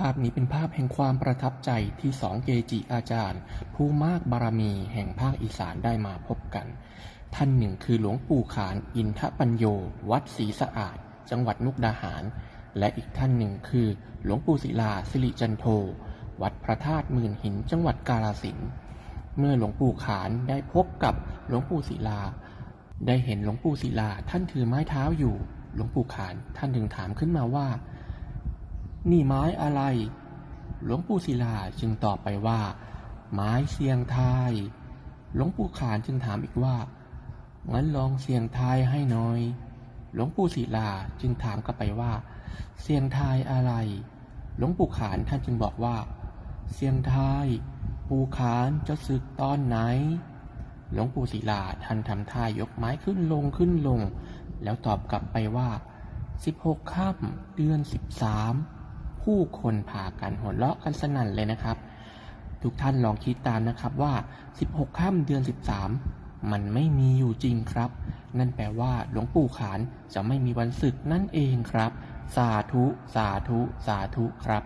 ภาพนี้เป็นภาพแห่งความประทับใจที่สองเกจิอาจารย์ ผู้มากบารมีแห่งภาคอีสานได้มาพบกัน ท่านหนึ่งคือหลวงปู่ขานอินทปัญโย วัดศรีสะอาด จังหวัดมุกดาหาร และอีกท่านหนึ่งคือ หลวงปู่ศิลาสิริจันโท วัดพระธาตุหมื่นหินจังหวัดกาฬสินธุ์เมื่อหลวงปู่ขานได้พบกับหลวงปู่ศิลา ได้เห็นหลวงปู่ศิลาท่านถือไม้เท้าอยู่ หลวงปู่ขานท่านถึงถามขึ้นมาว่า นี่ไม้อะไร หลวงปู่ศิลาจึงตอบไปว่า ไม้เสียงทาย หลวงปู่ขานจึงถามอีกว่า งั้นลองเสียงทายให้หน่อย หลวงปู่ศิลาจึงถามกลับไปว่า เสียงทายอะไร หลวงปู่ขานท่านจึงบอกว่า เสียงทายปู่ขานจะศึกตอนไหน หลวงปู่ศิลาท่านทำท่ายกไม้ขึ้นลงขึ้นลง แล้วตอบกลับไปว่า 16ค่ำเดือน 13 ผู้คนพากันหัวเราะกันสนั่นเลยนะครับ ทุกท่านลองคิดตามนะครับว่า 16ค่ำเดือน 13 มันไม่มีอยู่จริงครับ นั่นแปลว่าหลวงปู่ขานจะไม่มีวันศึกนั่นเองครับ สาธุ สาธุ สาธุครับ